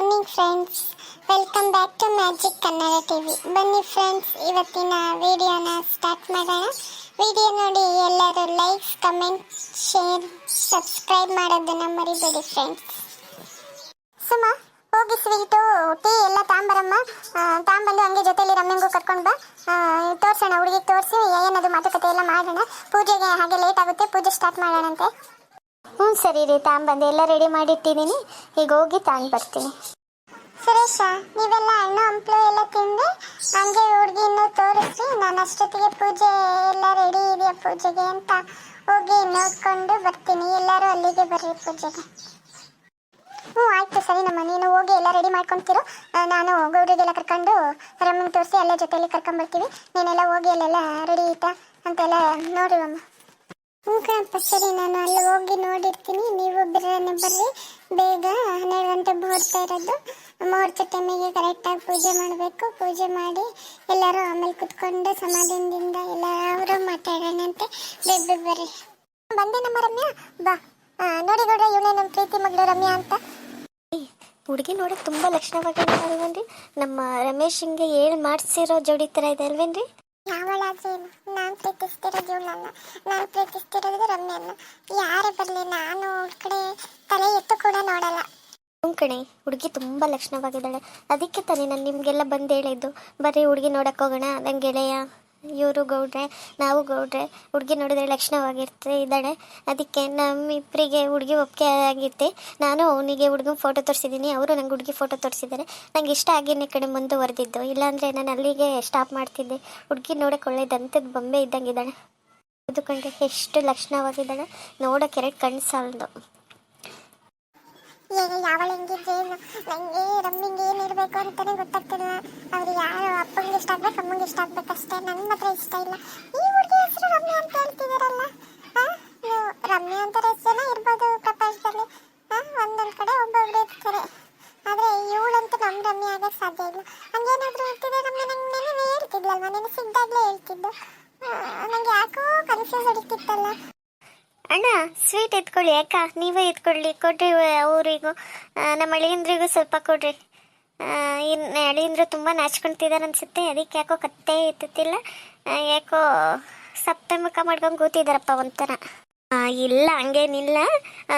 Morning friends welcome back to magic Kannada TV ಬನ್ನಿ friends ಇವತ್ತಿನ ವಿಡಿಯೋನ ಸ್ಟಾರ್ಟ್ ಮಾಡೋಣ. ವಿಡಿಯೋ ನೋಡಿ ಎಲ್ಲರೂ ಲೈಕ್ ಕಮೆಂಟ್ ಶೇರ್ ಸಬ್ಸ್ಕ್ರೈಬ್ ಮಾಡೋದನ್ನ ಮರಿಬೇಡಿ ಫ್ರೆಂಡ್ಸ್ ಸುಮ, ಹೋಗಿ ಸ್ವೀಟು, ಟೀ ಎಲ್ಲ ತಾಂಬರಮ್ಮ. ತಾಂಬಂದು ಹಂಗೆ ಜೊತೆಯಲ್ಲಿ ರಮ್ಯಂಗೂ ಕರ್ಕೊಂಡು ಬಾ. ತೋರ್ಸೋಣ, ಹುಡುಗಿಗೆ ತೋರಿಸಿ ಏನದು ಮಾತುಕತೆ ಎಲ್ಲ ಮಾಡೋಣ. ಪೂಜೆಗೆ ಹಾಗೆ ಲೇಟ್ ಆಗುತ್ತೆ, ಪೂಜೆ ಸ್ಟಾರ್ಟ್ ಮಾಡೋಣಂತೆ. ಹ್ಞೂ ಸರಿ ರೀ ತಾಂಬಂದು ಎಲ್ಲ ರೆಡಿ ಮಾಡಿಟ್ಟಿದ್ದೀನಿ. ಈಗ ಹೋಗಿ ತಗೊಂಡು ಬರ್ತೀನಿ. ಸುರೇಶ, ನೀವೆಲ್ಲ ಅಣ್ಣ ಹಂಪಲು ಎಲ್ಲ ತಿಂದು ಹಂಗೆ ಹುಡುಗಿಯನ್ನು ತೋರಿಸಿ ನಾನು ಅಷ್ಟೊತ್ತಿಗೆ ಪೂಜೆ ಎಲ್ಲ ರೆಡಿ ಇದೆಯಾ ಪೂಜೆಗೆ ಅಂತ ಹೋಗಿ ನೋಡ್ಕೊಂಡು ಬರ್ತೀನಿ. ಎಲ್ಲರೂ ಅಲ್ಲಿಗೆ ಬರ್ರಿ ಪೂಜೆಗೆ. ಹ್ಞೂ, ಆಯ್ತು ಸರಿ ನಮ್ಮ ನೀನು ಹೋಗಿ ಎಲ್ಲ ರೆಡಿ ಮಾಡ್ಕೊಂತೀರು. ನಾನು ಗೌಡ್ರಿಗೆಲ್ಲ ಕರ್ಕೊಂಡು ರಮ್ಮನ ತೋರಿಸಿ ಎಲ್ಲ ಜೊತೆಯಲ್ಲಿ ಕರ್ಕೊಂಡ್ಬರ್ತೀವಿ ನೀನೆಲ್ಲ ಹೋಗಿ ಅಲ್ಲೆಲ್ಲ ರೆಡಿ ಆಯ್ತಾ ಅಂತೆಲ್ಲ ನೋಡಿ ಅಮ್ಮ ಹ್ಞೂ ಕಣಪ್ಪ ಸರಿ ನಾನು ಅಲ್ಲಿ ಹೋಗಿ ನೋಡಿರ್ತೀನಿ. ನೀವು ಬಿರ್ರನೆ ಬರ್ರಿ. ಬೇಗ ಹನ್ನೆರಡು ಗಂಟೆ ಮುಹೂರ್ತ ಇರೋದು. ಮುಹೂರ್ತ ಟೈಮಿಗೆ ಕರೆಕ್ಟಾಗಿ ಪೂಜೆ ಮಾಡಬೇಕು. ಪೂಜೆ ಮಾಡಿ ಎಲ್ಲರೂ ಆಮೇಲೆ ಕುತ್ಕೊಂಡು ಸಮಾಧಾನದಿಂದ ಎಲ್ಲರೂ ಮಾತಾಡೋಣಂತೆ. ಬೇಗ ಬೇಗ ಬರ್ರಿ. ಬಂದೆ ನಮ್ಮ ರಮ್ಯಾ. ಬಾ. ನೋಡಿ ಗೌಡ್ರ ಇವಳೇ ನಮ್ಮ ಪ್ರೀತಿ ಮಗಳು ರಮ್ಯಾ ಅಂತ. ಹುಡುಗಿ ನೋಡೋಕೆ ತುಂಬ ಲಕ್ಷಣವಾಗಿ ಲಕ್ಷಣವಾಗಿಲ್ವೇನ್ರಿ ನಮ್ಮ ರಮೇಶ್ ಹಿಂಗೆ ಏಳು ಮಾಡಿಸಿರೋ ಜೋಡಿ ಥರ ಇದೆ ಅಲ್ವೇನ್ರಿ? ಯಾವಳಾದ್ರೂ ಏನು? ನಾನು ಪ್ರೀತಿಸ್ತಿರೋ ಜೀವನ ನಾನು ಪ್ರೀತಿಸ್ತಿರೋದು ರಮ್ಯನ್ನ ಯಾರೇ ಬರಲಿ, ನಾನು ಅವಳ ಕಡೆ ತಲೆ ಎತ್ತು ಕೂಡ ನೋಡಲ್ಲ. ಕಣೆ, ಹುಡುಗಿ ತುಂಬಾ ಲಕ್ಷಣವಾಗಿದ್ದಾಳೆ. ಅದಕ್ಕೆ ತಾನೇ ನಾನು ನಿಮಗೆಲ್ಲ ಬಂದು ಹೇಳಿದ್ದು. ಬರೀ ಹುಡುಗಿ ನೋಡಕ್ ಹೋಗೋಣ. ನನ್ನ ಗೆಳೆಯ, ಇವರು ಗೌಡ್ರೆ, ನಾವು ಗೌಡ್ರೆ, ಹುಡುಗಿ ನೋಡಿದ್ರೆ ಲಕ್ಷಣವಾಗಿರ್ತೇ ಇದ್ದಾಳೆ. ಅದಕ್ಕೆ ನಮ್ಮಿಬ್ಬರಿಗೆ ಹುಡುಗಿ ಒಪ್ಪಿಗೆ ಆಗಿತ್ತೆ ನಾನು ಅವನಿಗೆ ಹುಡುಗನ ಫೋಟೋ ತೋರಿಸಿದ್ದೀನಿ. ಅವರು ನಂಗೆ ಹುಡುಗಿ ಫೋಟೋ ತೋರಿಸಿದ್ದಾರೆ. ನಂಗೆ ಇಷ್ಟ ಆಗಿನ ಕಡೆ ಮುಂದುವರೆದಿದ್ದು. ಇಲ್ಲಾಂದರೆ ನಾನು ಅಲ್ಲಿಗೆ ಸ್ಟಾಪ್ ಮಾಡ್ತಿದ್ದೆ. ಹುಡುಗಿ ನೋಡಕ್ಕೆ ಒಳ್ಳೆ ಬೊಂಬೆ ಇದ್ದಂಗೆ ಇದ್ದಂಗಿದ್ದಾಳೆ ಅದು ಕಂಡ್ರೆ ಎಷ್ಟು ಲಕ್ಷಣವಾಗಿದ್ದಾಳೆ. ನೋಡೋಕೆ ಎರಡು ಕಣ್ಣು ಸಾಲದು. ಏನು ಯಾವಳ ಹೆಂಗಿದ್ರೆ ಏನು ರಮ್ಮಿಂಗ್ ಏನು ಇರಬೇಕು ಅಂತಾನೆ ಗೊತ್ತಾಗ್ತಿಲ್ಲ ಅವ್ರು ಯಾರು ಅಪ್ಪಂಗೆ ಇಷ್ಟ ಆಗ್ಬೇಕು, ಅಮ್ಮಂಗೆ ಇಷ್ಟ ಆಗ್ಬೇಕಷ್ಟೇ. ನನ್ನ ಮಾತ್ರ ಇಷ್ಟ ಇಲ್ಲ. ಈ ಹುಡುಗಿ ಹೆಸರು ರಮ್ಯ ಅಂತ? ನೀವು ರಮ್ಯಾ ಅಂತ ಹೆಸರು ಇರ್ಬೋದು ಪ್ರಪಂಚದಲ್ಲಿ ಆ? ಒಂದೊಂದ್ ಕಡೆ ಒಬ್ಬೊಬ್ರು ಇರ್ತಾರೆ ಆದ್ರೆ ಇವಳಂತೂ ನಮ್ಮ ರಮ್ಯಾ ಆಗಕ್ಕೆ ಸಾಧ್ಯ ಇಲ್ಲ ಹಂಗೇನಾದ್ರೂ ಇರ್ತಿದ್ರೆ ರಮ್ಯಾ ನಂಗೆ ನೆನೆ ಹೇಳ್ತಿದ್ಲಲ್ವ ನೆನೆ ಸಿಗ್ದಾಗ್ಲೇ ಹೇಳ್ತಿದ್ದು ನನಗೆ ಯಾಕೋ ಕನ್ಫ್ಯೂಸ್ ಹೊಡಿತಿತ್ತಲ್ಲ ಅಣ್ಣ ಸ್ವೀಟ್ ಎತ್ಕೊಳ್ಳಿ ಅಕ್ಕ ನೀವೇ ಎತ್ಕೊಳ್ಳಿ ಕೊಡ್ರಿ ಅವರಿಗೂ ನಮ್ಮ ಅಳಿಯಂದ್ರಿಗೂ ಸ್ವಲ್ಪ ಕೊಡ್ರಿ. ಇನ್ನು ಅಳಿಯಂದ್ರು ತುಂಬ ನಾಚ್ಕೊಳ್ತಿದ್ದಾರೆ ಅನ್ಸುತ್ತೆ ಅದಕ್ಕೆ ಯಾಕೋ ಕತ್ತೆ ಎತ್ತುತ್ತಿಲ್ಲ. ಆ, ಯಾಕೋ ಸಪ್ತಮುಖ ಮಾಡ್ಕೊಂಡು ಕೂತಿದ್ದಾರಪ್ಪ ಒಂಥರ. ಇಲ್ಲ ಹಂಗೇನಿಲ್ಲ.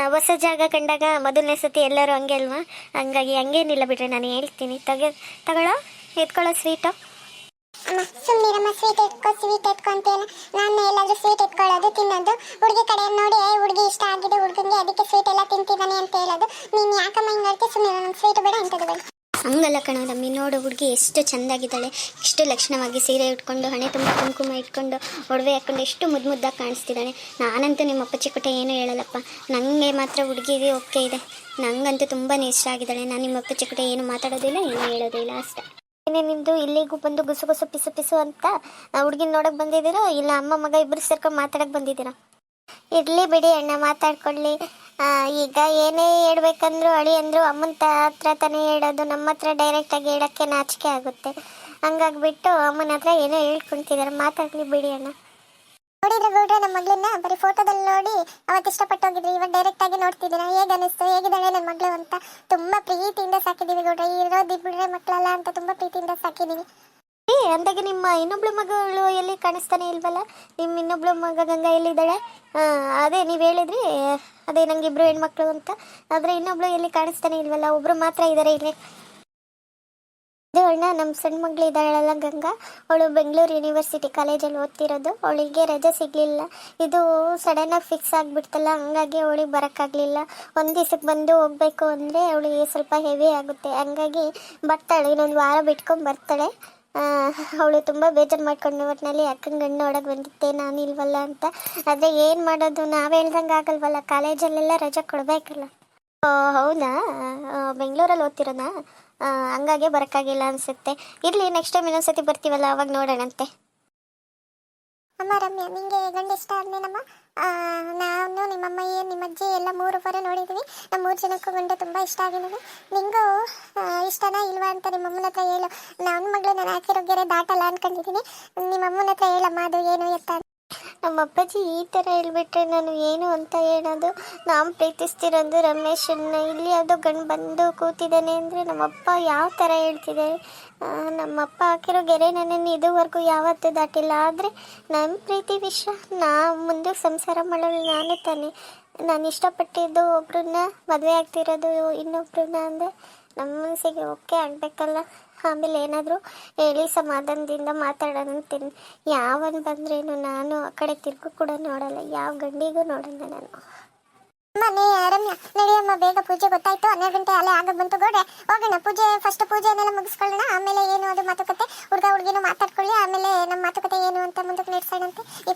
ಹೊಸ ಜಾಗ ಕಂಡಾಗ ಮೊದಲನೇ ಸತಿ ಎಲ್ಲರೂ ಹಂಗೆ ಅಲ್ವಾ? ಹಂಗಾಗಿ ಹಂಗೇನಿಲ್ಲ ಬಿಡ್ರಿ ನಾನು ಹೇಳ್ತೀನಿ. ತಗೋ ತಗೊಳ್ಳೋ ಎತ್ಕೊಳ್ಳೋ ಸ್ವೀಟು ಸುಮ್ಮನಿರಮ್ಮ ಸ್ವೀಟ್ ಎತ್ಕೊ ಸ್ವೀಟ್ ಎತ್ಕೊ ಅಂತೀಯಲ್ಲ ನಾನು ಎಲ್ಲಾದರೂ ಸ್ವೀಟ್ ಎತ್ಕೊಳ್ಳೋದು, ತಿನ್ನೋದು, ಹುಡುಗಿ ಕಡೆ ನೋಡಿ ಹುಡುಗಿ ಇಷ್ಟ ಆಗಿದೆ ಹುಡುಗನಿಗೆ ಅದಕ್ಕೆ ಸ್ವೀಟ್ ಎಲ್ಲ ತಿಂತಿದ್ದಾನೆ ಅಂತ ಹೇಳೋದು. ನೀನು ಯಾಕಮ್ಮ ಹಿಂಗೆ ಹೇಳ್ತಿ? ಸುಮ್ಮನೆ ನಂಗೆ ಸ್ವೀಟ್ ಬೇಡ ಬೇಡ. ಹಂಗಲ್ಲ ಕಣೋ ನೋಡು, ಹುಡುಗಿ ಎಷ್ಟು ಚೆಂದಾಗಿದ್ದಾಳೆ. ಎಷ್ಟು ಲಕ್ಷಣವಾಗಿ ಸೀರೆ ಉಟ್ಕೊಂಡು, ಹಣೆ ತುಂಬ ಕುಂಕುಮ ಇಟ್ಕೊಂಡು, ಒಡವೆ ಹಾಕೊಂಡು ಎಷ್ಟು ಮುದ್ದು ಮುದ್ದಾಗಿ ಕಾಣಿಸ್ತಿದ್ದಾಳೆ. ನಾನಂತೂ ನಿಮ್ಮ ಅಪ್ಪ ಚಿಕ್ಕುಟ ಏನೂ ಹೇಳಲ್ಲಪ್ಪ. ನನಗೆ ಮಾತ್ರ ಹುಡುಗಿಗೆ ಓಕೆ ಇದೆ. ನನಗಂತೂ ತುಂಬಾ ಇಷ್ಟ ಆಗಿದ್ದಾಳೆ. ನಾನು ನಿಮ್ಮ ಅಪ್ಪ ಚಿಕ್ಕುಟ ಏನು ಮಾತಾಡೋದಿಲ್ಲ, ಏನು ಹೇಳೋದಿಲ್ಲ, ಅಷ್ಟೇ. ಏನೇ ನಿಮ್ಮದು ಇಲ್ಲಿಗೂ ಬಂದು ಗುಸು ಗುಸು ಪಿಸು ಪಿಸು ಅಂತ ಹುಡುಗಿನ ನೋಡಕ್ಕೆ ಬಂದಿದ್ದೀರೋ? ಇಲ್ಲ ಅಮ್ಮ ಮಗ ಇಬ್ಬರು ಸೇರ್ಕೊಂಡು ಮಾತಾಡಕ್ಕೆ ಬಂದಿದ್ದೀರಾ? ಇರ್ಲಿ ಬಿಡಿ ಅಣ್ಣ, ಮಾತಾಡ್ಕೊಳ್ಳಿ. ಈಗ ಏನೇ ಹೇಳ್ಬೇಕಂದ್ರು ಅಳಿ ಅಂದ್ರು ಅಮ್ಮನ ಹತ್ರ ತಾನೇ ಹೇಳೋದು, ನಮ್ಮ ಹತ್ರ ಡೈರೆಕ್ಟ್ ಆಗಿ ಹೇಳಕ್ಕೆ ನಾಚಿಕೆ ಆಗುತ್ತೆ. ಹಂಗಾಗ್ಬಿಟ್ಟು ಅಮ್ಮನ ಹತ್ರ ಏನೋ ಹೇಳ್ಕೊಂತಿದಾರೆ. ಮಾತಾಡ್ಲಿ ಬಿಡಿ ಅಣ್ಣ. ನೋಡಿದ್ರೆ ಗೌಡ್ರೆ ನಮ್ಮ ಮಗಳನ್ನ ಬರೀ ಫೋಟೋದಲ್ಲಿ ನೋಡಿ ಅವತ್ತು ಇಷ್ಟಪಟ್ಟು ಹೋಗಿದ್ರು ಇವಾಗ ಡೈರೆಕ್ಟ್ ಆಗಿ ನೋಡ್ತಿದ್ದೀರಾ? ಹೇಗೆ ಅನಿಸ್ತು? ಹೇಗಿದ್ದಾಳೆ ನನ್ನ ಮಗಳು ಅಂತ? ತುಂಬಾ ಪ್ರೀತಿಯಿಂದ ಸಾಕಿದೀವಿ ಗೌಡ್ರೆ. ಇರೋದು ಬಿಡ್ರೆ ಮಕ್ಕಳಲ್ಲ ಅಂತ ತುಂಬಾ ಪ್ರೀತಿಯಿಂದ ಸಾಕಿದೀವಿ. ಏ, ಅಂದಾಗೆ ನಿಮ್ಮ ಇನ್ನೊಬ್ಳು ಮಗಳು ಎಲ್ಲಿ ಕಾಣಿಸ್ತಾನೆ ಇಲ್ವಲ್ಲ? ನಿಮ್ಮ ಇನ್ನೊಬ್ಳು ಮಗ ಗಂಗಾ ಎಲ್ಲಿದ್ದಾಳೆ? ಅದೇ ನೀವು ಹೇಳಿದ್ರಿ, ಅದೇ ನಂಗೆ ಇಬ್ರು ಹೆಣ್ಮಕ್ಳು ಅಂತ. ಆದರೆ ಇನ್ನೊಬ್ಳು ಎಲ್ಲಿ ಕಾಣಿಸ್ತಾನೆ ಇಲ್ವಲ್ಲ? ಒಬ್ರು ಮಾತ್ರ ಇದ್ದಾರೆ ಇಲ್ಲಿ. ಇದು ಅಣ್ಣ ನಮ್ಮ ಸಣ್ಣ ಮಗಳು ಇದ್ದಾಳಲ್ಲ ಗಂಗಾ. ಅವಳು ಬೆಂಗಳೂರು ಯೂನಿವರ್ಸಿಟಿ ಕಾಲೇಜಲ್ಲಿ ಓದ್ತಿರೋದು. ಅವಳಿಗೆ ರಜೆ ಸಿಗಲಿಲ್ಲ. ಇದು ಸಡನ್ನಾಗಿ ಫಿಕ್ಸ್ ಆಗಿಬಿಡ್ತಲ್ಲ, ಹಂಗಾಗಿ ಅವಳಿಗೆ ಬರೋಕ್ಕಾಗಲಿಲ್ಲ. ಒಂದು ದಿವಸಕ್ಕೆ ಬಂದು ಹೋಗಬೇಕು ಅಂದರೆ ಅವಳಿಗೆ ಸ್ವಲ್ಪ ಹೆವಿ ಆಗುತ್ತೆ. ಹಂಗಾಗಿ ಬರ್ತಾಳೆ, ಇನ್ನೊಂದು ವಾರ ಬಿಟ್ಕೊಂಡು ಬರ್ತಾಳೆ. ಅವಳು ತುಂಬ ಬೇಜಾರು ಮಾಡ್ಕೊಂಡು ಒಟ್ಟಿನಲ್ಲಿ ಅಕ್ಕನ ಗಂಡು ಒಳಗೆ ಬಂದಿದ್ದೆ, ನಾನು ಇಲ್ವಲ್ಲ ಅಂತ. ಆದರೆ ಏನು ಮಾಡೋದು, ನಾವು ಹೇಳ್ದಂಗೆ ಆಗಲ್ವಲ್ಲ ಕಾಲೇಜಲ್ಲೆಲ್ಲ ರಜೆ ಕೊಡಬೇಕಲ್ಲ. ಹೌದಾ? ಬೆಂಗಳೂರಲ್ಲಿ ಓದ್ತಿರೋದಾ? ಹಂಗಾಗೆ ಬರೋಕ್ಕಾಗಿಲ್ಲ ಅನಿಸುತ್ತೆ. ಇರಲಿ ನೆಕ್ಸ್ಟ್ ಟೈಮ್ ಇನ್ನೊಂದ್ಸತಿ ಬರ್ತೀವಲ್ಲ, ಅವಾಗ ನೋಡೋಣಂತೆ. ಅಮ್ಮ, ರಮ್ಯ ನಿಮಗೆ ಗಂಡ ಇಷ್ಟ ಆದ್ಮೇನಮ್ಮ ನಾನು ನಿಮ್ಮಮ್ಮ ಏನು ನಿಮ್ಮ ಅಜ್ಜಿ ಎಲ್ಲ ಮೂರು ಬರ ನೋಡಿದ್ವಿ. ನಮ್ಮ ಮೂರು ಜನಕ್ಕೂ ಗಂಡ ತುಂಬ ಇಷ್ಟ ಆಗಿದ್ದೀನಿ ನಿಂಗೂ ಇಷ್ಟನ ಇಲ್ವಾ ಅಂತ ನಿಮ್ಮಮ್ಮನ ಹತ್ರ ಹೇಳು. ನನ್ನ ಮಗಳು ನಾನು ಹಾಕಿರೋ ಗೆರೆ ದಾಟಲ್ಲ ಅನ್ಕೊಂಡಿದ್ದೀನಿ ನಿಮ್ಮಮ್ಮನ ಹತ್ರ ಹೇಳಮ್ಮ, ಅದು ಏನು ಎತ್ತ. ನಮ್ಮ ಅಪ್ಪಾಜಿ ಈ ಥರ ಹೇಳ್ಬಿಟ್ರೆ ನಾನು ಏನು ಅಂತ ಹೇಳೋದು? ನಾನು ಪ್ರೀತಿಸ್ತಿರೋದು ರಮೇಶನ್ನ ಇಲ್ಲಿ ಯಾವುದೋ ಗಂಡು ಬಂದು ಕೂತಿದ್ದಾನೆ ಅಂದರೆ ನಮ್ಮಪ್ಪ ಯಾವ ಥರ ಹೇಳ್ತಿದ್ದಾರೆ? ಆ, ನಮ್ಮಪ್ಪ ಹಾಕಿರೋ ಗೆರೆ ನನ್ನನ್ನು ಇದುವರೆಗೂ ಯಾವತ್ತೂ ದಾಟಿಲ್ಲ. ಆದರೆ ನನ್ನ ಪ್ರೀತಿ ವಿಷಯ ನಾ ಮುಂದೆ ಸಂಸಾರ ಮಾಡಲು ನಾನು ತಾನೆ. ನಾನು ಇಷ್ಟಪಟ್ಟಿದ್ದು ಒಬ್ರನ್ನ ಮದುವೆ ಆಗ್ತಿರೋದು ಇನ್ನೊಬ್ರನ್ನ ಅಂದರೆ ನಮ್ಮ ಮನಸ್ಸಿಗೆ ಓಕೆ ಆಗಬೇಕಲ್ಲ? ಆಮೇಲೆ ಏನಾದರೂ ಹೇಳಿ ಸಮಾಧಾನದಿಂದ ಮಾತಾಡೋಣ ಅಂತೀನಿ. ಯಾವನ್ ಬಂದ್ರೇನು ನಾನು ಆ ಕಡೆ ತಿರ್ಗು ಕೂಡ ನೋಡಲ್ಲ. ಯಾವ ಗಂಡಿಗೂ ನೋಡಲ್ಲ ನಾನು. ಮನೆ ರಮ್ಯಾ ನಡಿಯಮ್ಮ, ಬೇಗ ಪೂಜೆ ಗೊತ್ತಾಯ್ತು. ಹನ್ನೆರಡು ಗಂಟೆ ಅಲ್ಲೇ ಆಗ ಬಂತು ಗೋಡೆ. ಹೋಗೋಣ, ಪೂಜೆ ಫಸ್ಟ್ ಪೂಜೆನೆಲ್ಲ ಮುಗಿಸ್ಕೊಳ್ಳೋಣ. ಆಮೇಲೆ ಏನು ಅದು ಮಾತುಕತೆ? ಹುಡುಗ ಹುಡುಗಿನೂ ಮಾತಾಡ್ಕೊಳ್ಳಿ. ಆಮೇಲೆ ನಮ್ಮ ಮಾತುಕತೆ ಏನು ಅಂತ ಮುಂದಕ್ಕೆ ನಡೆಸೋಣಂತೆ. ಈ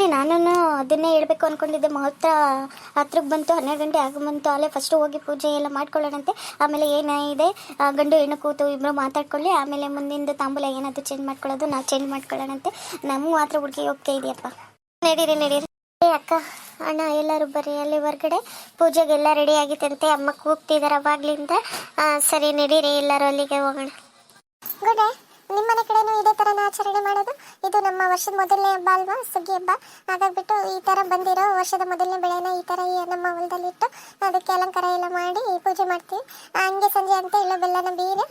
ಸರಿ ನಾನು ಅದನ್ನೇ ಹೇಳ್ಬೇಕು ಅಂದ್ಕೊಂಡಿದ್ದೆ ಮುಹೂರ್ತ ಹತ್ರಕ್ಕೆ ಬಂತು, ಹನ್ನೆರಡು ಗಂಟೆ ಆಗ ಬಂತು, ಅಲ್ಲೇ ಫಸ್ಟು ಹೋಗಿ ಪೂಜೆ ಎಲ್ಲ ಮಾಡ್ಕೊಳ್ಳೋಣಂತೆ. ಆಮೇಲೆ ಏನಿದೆ ಗಂಡು ಹೆಣ್ಣು ಕೂತು ಇಬ್ಬರು ಮಾತಾಡ್ಕೊಳ್ಳಿ. ಆಮೇಲೆ ಮುಂದಿಂದ ತಾಂಬೂಲ ಏನಾದರೂ ಚೇಂಜ್ ಮಾಡ್ಕೊಳ್ಳೋದು, ನಾವು ಚೇಂಜ್ ಮಾಡ್ಕೊಳ್ಳೋಣಂತೆ. ನಮ್ಗೆ ಮಾತ್ರ ಹುಡುಗಿ ಹೋಗ್ತಾ ಇದೆಯಪ್ಪ. ನಡೀರಿ ನಡೀರಿ. ಅಕ್ಕ, ಅಣ್ಣ ಎಲ್ಲರೂ ಬರ್ರಿ. ಅಲ್ಲಿ ಹೊರಗಡೆ ಪೂಜೆಗೆಲ್ಲ ರೆಡಿ ಆಗಿತ್ತಂತೆ. ಅಮ್ಮ ಕೂಗ್ತಿದ್ದಾರೆ ಅವಾಗ್ಲಿಂದ. ಸರಿ, ನಡೀರಿ ಎಲ್ಲರೂ ಅಲ್ಲಿಗೆ ಹೋಗೋಣ. ಗುಡೆ ನಿಮ್ಮ ಮನೆ ಕಡೆನೂ ಇದೇ ಥರನ ಆಚರಣೆ ಮಾಡೋದು? ಇದು ನಮ್ಮ ವರ್ಷದ ಮೊದಲನೇ ಹಬ್ಬ ಅಲ್ವಾ? ಸುಗ್ಗಿ ಹಬ್ಬ. ಹಾಗಾಗ್ಬಿಟ್ಟು ಈ ಥರ ಬಂದಿರೋ ವರ್ಷದ ಮೊದಲನೇ ಬೆಳೆನ ಈ ಥರ ನಮ್ಮ ಹೊಲದಲ್ಲಿ ಇಟ್ಟು ಅದಕ್ಕೆ ಅಲಂಕಾರ ಎಲ್ಲ ಮಾಡಿ ಪೂಜೆ ಮಾಡ್ತೀವಿ. ಹಂಗೆ ಸಂಜೆ ಅಂತ ಇಲ್ಲೋ ಬೆಲ್ಲನ ಬೀರಿ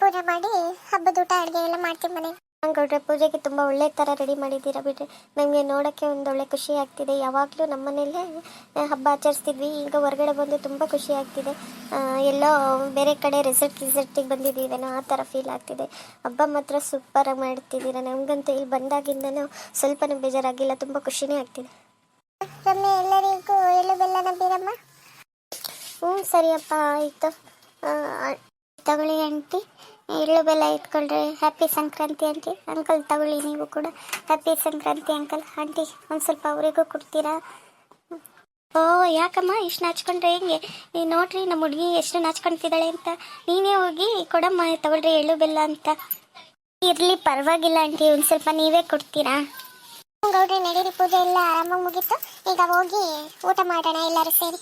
ಪೂಜೆ ಮಾಡಿ ಹಬ್ಬದ ಊಟ, ಅಡುಗೆ ಎಲ್ಲ ಮಾಡ್ತೀವಿ ಮನೆಗೆ ಗೌಡ್ರೆ ಪೂಜೆಗೆ ತುಂಬ ಒಳ್ಳೆ ಥರ ರೆಡಿ ಮಾಡಿದ್ದೀರಾ ಬಿಡ್ರಿ. ನಮಗೆ ನೋಡೋಕ್ಕೆ ಒಂದು ಒಳ್ಳೆ ಖುಷಿ ಆಗ್ತಿದೆ. ಯಾವಾಗಲೂ ನಮ್ಮ ಮನೇಲೇ ಹಬ್ಬ ಆಚರಿಸ್ತಿದ್ವಿ. ಈಗ ಹೊರಗಡೆ ಬಂದು ತುಂಬ ಖುಷಿ ಆಗ್ತಿದೆ. ಎಲ್ಲೋ ಬೇರೆ ಕಡೆ ರೆಸಾರ್ಟ್ ರಿಸಲ್ಟಿಗೆ ಬಂದಿದ್ದೀವೇನೋ ಆ ಥರ ಫೀಲ್ ಆಗ್ತಿದೆ. ಹಬ್ಬ ಮಾತ್ರ ಸೂಪರಾಗಿ ಮಾಡ್ತಿದ್ದೀರಾ? ನಮಗಂತೂ ಇಲ್ಲಿ ಬಂದಾಗಿಂದನೂ ಸ್ವಲ್ಪನೂ ಬೇಜಾರಾಗಿಲ್ಲ. ತುಂಬ ಖುಷಿನೇ ಆಗ್ತಿದೆ. ಎಲ್ಲರಿಗೂ ಎಳ್ಳು ಬೆಲ್ಲನ ಬೀರಮ್ಮ ಹ್ಞೂ ಸರಿಯಪ್ಪ ಆಯಿತು. ತಗೊಳ್ಳಿ ಆಂಟಿ. ಎಳ್ಳು ಬೆಲ್ಲ ಇಟ್ಕೊಂಡ್ರೆ ಹ್ಯಾಪಿ ಸಂಕ್ರಾಂತಿ ಆಂಟಿ ಅಂಕಲ್ ತಗೊಳ್ಳಿ ನೀವು ಕೂಡ ಹ್ಯಾಪಿ ಸಂಕ್ರಾಂತಿ ಅಂಕಲ್ ಆಂಟಿ ಒಂದು ಸ್ವಲ್ಪ ಅವರಿಗೂ ಕೊಡ್ತೀರಾ? ಓ, ಯಾಕಮ್ಮ? ಇಷ್ಟು ನಾಚ್ಕೊಂಡ್ರೆ ಹೆಂಗೆ? ನೀವು ನೋಡ್ರಿ ನಮ್ಮ ಹುಡುಗಿ ಎಷ್ಟು ನಾಚ್ಕೊಳ್ತಿದ್ದಾಳೆ ಅಂತ. ನೀನೇ ಹೋಗಿ ಕೊಡಮ್ಮ, ತಗೊಳ್ರಿ ಎಳ್ಳು ಬೆಲ್ಲ ಅಂತ. ಇರಲಿ, ಪರವಾಗಿಲ್ಲ ಆಂಟಿ ಒಂದು ಸ್ವಲ್ಪ ನೀವೇ ಕೊಡ್ತೀರಾ? ಗೌಡ್ರಿ, ನಡೀರಿ, ಪೂಜೆ ಎಲ್ಲ ಆರಾಮಾಗಿ ಮುಗೀತು. ಈಗ ಹೋಗಿ ಊಟ ಮಾಡೋಣ ಎಲ್ಲರೂ ಸೇರಿ.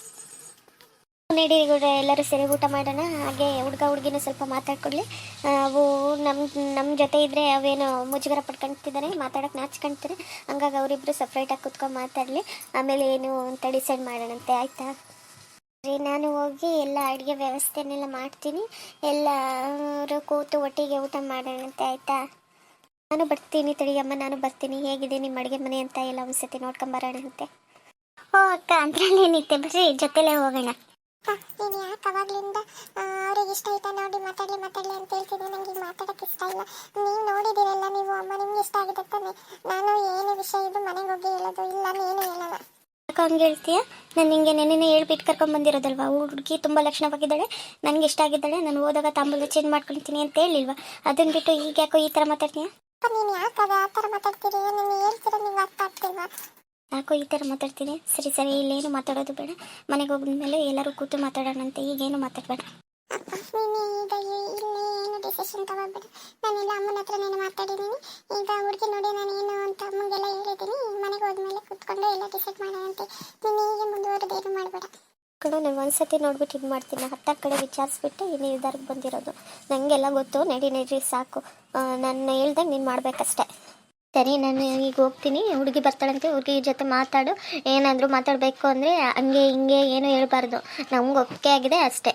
ಕೂಡ ಎಲ್ಲರೂ ಸೇರಿ ಊಟ ಮಾಡೋಣ. ಹಾಗೆ ಹುಡುಗ ಹುಡುಗಿನ ಸ್ವಲ್ಪ ಮಾತಾಡ್ಕೊಳ್ಳಿ ಆ, ಅವು ನಮ್ಮ ನಮ್ಮ ಜೊತೆ ಇದ್ದರೆ ಅವೇನು ಮುಜುಗರ ಪಡ್ಕೊಂತಿದ್ದಾರೆ ಮಾತಾಡೋಕೆ ನಾಚ್ಕೊಂತಾರೆ ಹಂಗಾಗಿ ಅವರಿಬ್ಬರು ಸಪ್ರೇಟಾಗಿ ಕುತ್ಕೊಂಡು ಮಾತಾಡಲಿ. ಆಮೇಲೆ ಏನು ಅಂತ ಡಿಸೈಡ್ ಮಾಡೋಣಂತೆ ಆಯಿತಾ? ರೀ ನಾನು ಹೋಗಿ ಎಲ್ಲ ಅಡುಗೆ ವ್ಯವಸ್ಥೆನೆಲ್ಲ ಮಾಡ್ತೀನಿ. ಎಲ್ಲರೂ ಕೂತು ಒಟ್ಟಿಗೆ ಊಟ ಮಾಡೋಣಂತೆ ಆಯಿತಾ? ನಾನು ಬರ್ತೀನಿ ತಡಿಯಮ್ಮ ನಾನು ಬರ್ತೀನಿ. ಹೇಗಿದೆ ನಿಮ್ಮ ಅಡುಗೆ ಮನೆ ಅಂತ ಎಲ್ಲ ಒಂದ್ಸತಿ ನೋಡ್ಕೊಂಬರೋಣಂತೆ ಓ ಅಕ್ಕ ಅಂದ್ರಲ್ಲೇನಿತ್ತೆ ಬರ್ರಿ ಜೊತೆಲೇ ಹೋಗೋಣ. ನೀನು ಯಾಕೆ ಅವಾಗ್ಲಿಂದ ಅವ್ರಿಗೆ ಇಷ್ಟ ಆಯ್ತಾ? ನೋಡಿ, ಮಾತಾಡ್ಲಿ ಮಾತಾಡ್ಲಿ ಅಂತ ಹೇಳ್ತಿದ್ದೆ. ನಂಗೆ ಈಗ ಮಾತಾಡಕ್ಕೆ ಇಷ್ಟ ಇಲ್ಲ. ನೀವು ನೋಡಿದಿರಲ್ಲ ನೀವು ಅಮ್ಮ, ನಿಮ್ಗೆ ಇಷ್ಟ ಆಗಿದೆ ನಾನು ಏನು ವಿಷಯ ಇದು ಮನೆಗೆ ಹೋಗಿ ಹೇಳೋದು ಇಲ್ಲ, ನೀನು ಹೇಳಲ್ಲ. ಹಂಗೆ ಹೇಳ್ತೀಯ? ನಾನು ನಿಂಗೆ ನೆನ್ನೆ ಹೇಳ್ಬಿಟ್ಟು ಕರ್ಕೊಂಡ್ ಬಂದಿರೋದಲ್ವಾ? ಹುಡುಗಿ ತುಂಬ ಲಕ್ಷಣವಾಗಿದ್ದಾಳೆ. ನನಗೆ ಇಷ್ಟ ಆಗಿದ್ದಾಳೆ. ನಾನು ಹೋದಾಗ ತಾಂಬೂಲ ಚೇಂಜ್ ಮಾಡ್ಕೊಳ್ತೀನಿ ಅಂತ ಹೇಳಿಲ್ವಾ? ಅದನ್ನ ಬಿಟ್ಟು ಈಗ ಯಾಕೋ ಈ ಥರ ಮಾತಾಡ್ತೀಯ? ಅಪ್ಪ, ನೀನು ಯಾಕೆ ಆ ಥರ ಮಾತಾಡ್ತೀರಿ? ನಾನು ಹೇಳ್ತೀರ ನೀವು ಅರ್ಥ ಆಗ್ತಿಲ್ವಾ? ಯಾಕೋ ಈ ಥರ ಮಾತಾಡ್ತೀನಿ. ಸರಿ ಸರಿ ಇಲ್ಲೇನು ಮಾತಾಡೋದು ಬೇಡ. ಮನೆಗೆ ಹೋಗಿದ್ಮೇಲೆ ಎಲ್ಲರೂ ಕೂತು ಮಾತಾಡೋಣಂತೆ ಈಗೇನು ಮಾತಾಡಬೇಡ. ಈಗ ಡಿಸಿಷನ್ ತಗೋಬೇಡ. ನಾನೆಲ್ಲ ಅಮ್ಮನ ಹತ್ರ ನಾನು ಮಾತಾಡಿದ್ದೀನಿ. ಈಗ ಹುಡುಗಿ ನೋಡಿ ನಾನು ಏನು ಅಂತ ಅಮ್ಮಗೆಲ್ಲ ಹೇಳಿದ್ದೀನಿ. ಮನೆಗೆ ಹೋದ್ಮೇಲೆ ಕೂತ್ಕೊಂಡು ಎಲ್ಲ ಡಿಸೈಡ್ ಮಾಡೋಣಂತೆ ನೀನು ಹೀಗೆ ಮುಂದುವರೆದು ಏನು ಮಾಡಬೇಡ. ಕಡೆ ನಾನು ಒಂದ್ಸತಿ ನೋಡ್ಬಿಟ್ಟು ಇದು ಮಾಡ್ತೀನಿ. ಹತ್ತ ಕಡೆ ವಿಚಾರಿಸ್ಬಿಟ್ಟು ಈ ನಿರ್ಧಾರಕ್ಕೆ ಬಂದಿರೋದು. ನನಗೆಲ್ಲ ಗೊತ್ತು ನಡಿ ನಡಿ ಸಾಕು. ನಾನು ಹೇಳ್ದಂಗೆ ನೀನು ಮಾಡಬೇಕಷ್ಟೆ. ಸರಿ ನಾನು ಈಗ ಹೋಗ್ತೀನಿ. ಹುಡುಗಿ ಬರ್ತಾಳಂತೆ ಹುಡುಗಿ ಜೊತೆ ಮಾತಾಡು. ಏನಾದರೂ ಮಾತಾಡಬೇಕು ಅಂದರೆ ಹಂಗೆ ಹಿಂಗೆ ಏನು ಹೇಳ್ಬಾರ್ದು. ನಮ್ಗೆ ಒಪ್ಪಿಗೆ ಆಗಿದೆ ಅಷ್ಟೇ.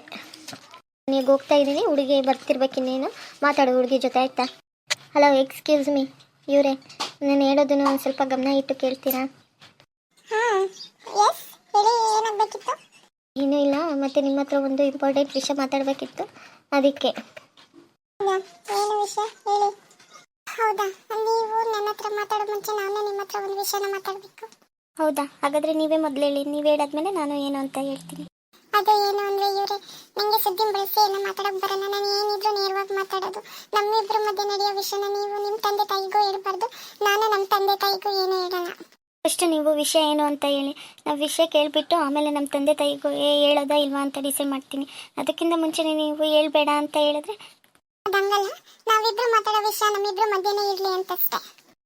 ಈಗ ಹೋಗ್ತಾ ಇದ್ದೀನಿ. ಹುಡುಗಿ ಬರ್ತಿರ್ಬೇಕಿನ್ನೇನು ಮಾತಾಡು ಹುಡುಗಿ ಜೊತೆ ಆಯ್ತಾ? ಹಲೋ ಎಕ್ಸ್ಕ್ಯೂಸ್ ಮೀ ಇವರೇ ನಾನು ಹೇಳೋದನ್ನು ಒಂದು ಸ್ವಲ್ಪ ಗಮನ ಇಟ್ಟು ಕೇಳ್ತೀರಾ? ಏನೂ ಇಲ್ಲ. ಮತ್ತೆ ನಿಮ್ಮ ಹತ್ರ ಒಂದು ಇಂಪಾರ್ಟೆಂಟ್ ವಿಷಯ ಮಾತಾಡಬೇಕಿತ್ತು. ಅದಕ್ಕೆ. ಏನು ವಿಷಯ? ಹೇಳಿ. ಹೌದಾ? ನೀವು ನನ್ನ ಹತ್ರ ಮಾತಾಡೋ ಮುಂಚೆ ನಾನು ನಿಮ್ಮ ಹತ್ರ ಒಂದು ವಿಷಯನ ಮಾತಾಡಬೇಕು. ಹೌದಾ? ಹಾಗಾದ್ರೆ ನೀವೇ ಮೊದಲು ಹೇಳಿ ನೀವು ಹೇಳಾದ್ಮೇಲೆ ನಾನು ಏನು ಅಂತ ಹೇಳ್ತೀನಿ. ಅದು ಏನು ಅಂದ್ರೆ ಇವ್ರೆ ನಂಗೆ ಸುದ್ದಿ ಬಳಸಿ ಏನೋ ಮಾತಾಡಕ್ ಬರಲ್ಲ. ನಾನು ಏನಿದ್ರು ನೇರವಾಗಿ ಮಾತಾಡೋದು. ನಮ್ಮಿಬ್ರ ಮಧ್ಯೆ ನಡೆಯೋ ವಿಷಯನ ನೀವು ನಿಮ್ಮ ತಂದೆ ತಾಯಿಗೂ ಹೇಳ್ಬಾರ್ದು. ನಾನು ನಮ್ಮ ತಂದೆ ತಾಯಿಗೂ ಏನು ಹೇಳಲ್ಲ. ಫಸ್ಟ್ ನೀವು ವಿಷಯ ಏನು ಅಂತ ಹೇಳಿ. ನಾವು ವಿಷಯ ಕೇಳಿಬಿಟ್ಟು ಆಮೇಲೆ ನಮ್ಮ ತಂದೆ ತಾಯಿಗೂ ಏ ಹೇಳೋದಾ ಇಲ್ವಾ? ಅಂತ ಡಿಸೈಡ್ ಮಾಡ್ತೀನಿ. ಅದಕ್ಕಿಂತ ಮುಂಚೆ ನೀವು ಹೇಳ್ಬೇಡ ಅಂತ ಹೇಳಿದ್ರೆ ಅದಂಗಲ್ಲ ನಾವಿಬ್ರು ಮಾತಾಡೋ ವಿಷಯ ನಮ್ಮಿಬ್ರು ಮಧ್ಯನೇ ಇರ್ಲಿ ಅಂತಷ್ಟೇ.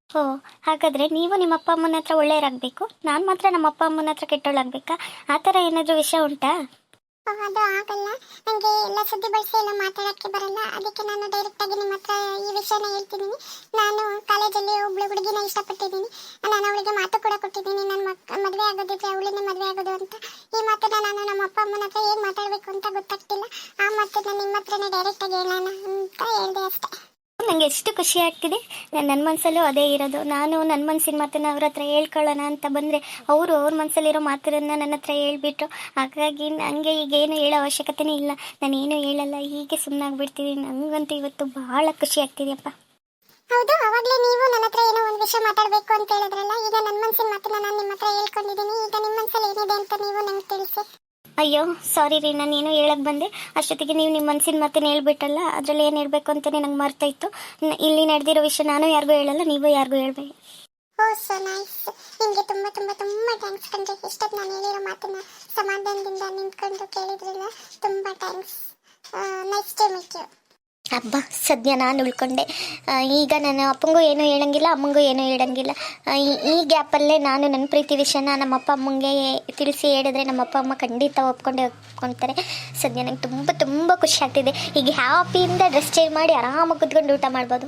ಓ ಹಾಗಾದರೆ ನೀವು ನಿಮ್ಮ ಅಪ್ಪ ಅಮ್ಮನ ಹತ್ರ ಒಳ್ಳೆಯರಾಗಬೇಕು ನಾನು ಮಾತ್ರ ನಮ್ಮ ಅಪ್ಪ ಅಮ್ಮನ ಹತ್ರ ಕೆಟ್ಟೋಳಾಗಬೇಕಾ? ಆ ಥರ ಏನಾದರೂ ವಿಷಯ ಉಂಟಾ? ಅದು ಆಗಲ್ಲ. ನನಗೆ ಎಲ್ಲ ಸುದ್ದಿ ಬಳಸಿ ಎಲ್ಲ ಮಾತಾಡೋಕ್ಕೆ ಬರಲ್ಲ. ಅದಕ್ಕೆ ನಾನು ಡೈರೆಕ್ಟಾಗಿ ನಿಮ್ಮ ಹತ್ರ ಈ ವಿಷಯನ ಹೇಳ್ತಿದ್ದೀನಿ. ನಾನು ಕಾಲೇಜಲ್ಲಿ ಒಬ್ಳು ಹುಡುಗಿನ ಇಷ್ಟಪಟ್ಟಿದ್ದೀನಿ. ನಾನು ಅವಳಿಗೆ ಮಾತು ಕೂಡ ಕೊಟ್ಟಿದ್ದೀನಿ. ನನ್ನ ಮಕ್, ಮದುವೆ ಆಗೋದಿದ್ರೆ ಅವಳನ್ನೇ ಮದುವೆ ಆಗೋದು ಅಂತ. ಈ ಮಾತನ್ನ ನಾನು ನಮ್ಮ ಅಪ್ಪ ಅಮ್ಮನ ಹತ್ರ ಹೇಗೆ ಮಾತಾಡಬೇಕು ಅಂತ ಗೊತ್ತಾಗ್ತಿಲ್ಲ. ಆ ಮಾತನ್ನ ನಿಮ್ಮ ಹತ್ರನೇ ಡೈರೆಕ್ಟಾಗಿ ಹೇಳೋಣ ಅಂತ ಹೇಳಿದೆ ಅಷ್ಟೇ. ನನಗೆ ಎಷ್ಟು ಖುಷಿ ಆಗ್ತಿದೆ? ನನ್ನ ಮನಸ್ಸಲ್ಲೂ ಅದೇ ಇರೋದು. ನಾನು ನನ್ನ ಮನಸ್ಸಿನ ಮಾತನ್ನು ಅವ್ರ ಹತ್ರ ಹೇಳ್ಕೊಳ್ಳೋಣ ಅಂತ ಬಂದರೆ ಅವರು ಅವ್ರ ಮನಸ್ಸಲ್ಲಿರೋ ಮಾತನ್ನು ನನ್ನ ಹತ್ರ ಹೇಳ್ಬಿಟ್ರು. ಹಾಗಾಗಿ ನನಗೆ ಈಗೇನು ಹೇಳೋ ಅವಶ್ಯಕತೆನೇ ಇಲ್ಲ. ನಾನು ಏನು ಹೇಳಲ್ಲ. ಹೀಗೆ ಸುಮ್ಮನಾಗ್ಬಿಡ್ತೀನಿ ನನಗಂತೂ ಇವತ್ತು ಭಾಳ ಖುಷಿ ಆಗ್ತಿದೆಯಪ್ಪ. ಹೌದು, ಅವಾಗಲೇ ನೀವು ನನ್ನ ಹತ್ರ ಏನೋ ಒಂದು ವಿಷಯ ಮಾತಾಡಬೇಕು ಅಂತ ಹೇಳಿದ್ರಲ್ಲ, ಈಗ ನನ್ನ ಮನಸ್ಸಿನ ಮಾತನ್ನ ನಾನು ನಿಮ್ಮ ಹತ್ರ ಹೇಳ್ಕೊಂಡಿದ್ದೀನಿ ಈಗ ನಿಮ್ಮ ಮನಸ್ಸಲ್ಲಿ ಏನಿದೆ ಅಂತ ನೀವು ನಂಗೆ ತಿಳಿಸಿ. ಅಯ್ಯೋ ಸಾರಿ ರೀ, ನಾನು ಏನು ಹೇಳಕ್ಕೆ ಬಂದೆ. ಅಷ್ಟೊತ್ತಿಗೆ ನೀವು ನಿಮ್ಮ ಮನಸ್ಸಿನ ಮಾತನ್ನ ಹೇಳ್ಬಿಟ್ಟಲ್ಲ, ಅದರಲ್ಲಿ ಏನು ಹೇಳಬೇಕು ಅಂತಲೇ ನಂಗೆ ಮರ್ತಾ ಇತ್ತು ಇಲ್ಲಿ ನಡೆದಿರೋ ವಿಷಯ ನಾನು ಯಾರಿಗೂ ಹೇಳಲ್ಲ, ನೀವು ಯಾರಿಗೂ ಹೇಳ್ಬೇಡಿ. ಓ ಸೊ ನೈಸ್ ನಿಮಗೆ ತುಂಬ ತುಂಬ ತುಂಬ ಥ್ಯಾಂಕ್ಸ್ ಕಣ್ರಿ. ಇಷ್ಟೊತ್ತು ನಾನು ಹೇಳಿರೋ ಮಾತನ್ನ ಸಮಾಧಾನದಿಂದ ನಿಂತ್ಕೊಂಡು ಕೇಳಿದ್ರಲ್ಲ. ತುಂಬ thanks next time meet you ಹಬ್ಬ ಸದ್ಯ ನಾನು ಉಳ್ಕೊಂಡೆ. ಈಗ ನನ್ನ ಅಪ್ಪಂಗೂ ಏನೂ ಹೇಳಂಗಿಲ್ಲ, ಅಮ್ಮಂಗೂ ಏನೂ ಹೇಳಂಗಿಲ್ಲ. ಈ- ಗ್ಯಾಪಲ್ಲೇ ನಾನು ನನ್ನ ಪ್ರೀತಿ ವಿಷಯನ ನಮ್ಮ ಅಪ್ಪ ಅಮ್ಮಂಗೆ ತಿಳಿಸಿ ಹೇಳಿದ್ರೆ ನಮ್ಮ ಅಪ್ಪ ಅಮ್ಮ ಖಂಡಿತ ಒಪ್ಕೊಂಡೆ ಒಪ್ಕೊಳ್ತಾರೆ ಸದ್ಯ ನಂಗೆ ತುಂಬ ತುಂಬ ಖುಷಿ ಆಗ್ತಿದೆ. ಈಗ ಹ್ಯಾಪಿಯಿಂದ ಡ್ರೆಸ್ ಚೇಂಜ್ ಮಾಡಿ ಆರಾಮಾಗಿ ಕುತ್ಕೊಂಡು ಊಟ ಮಾಡ್ಬೋದು.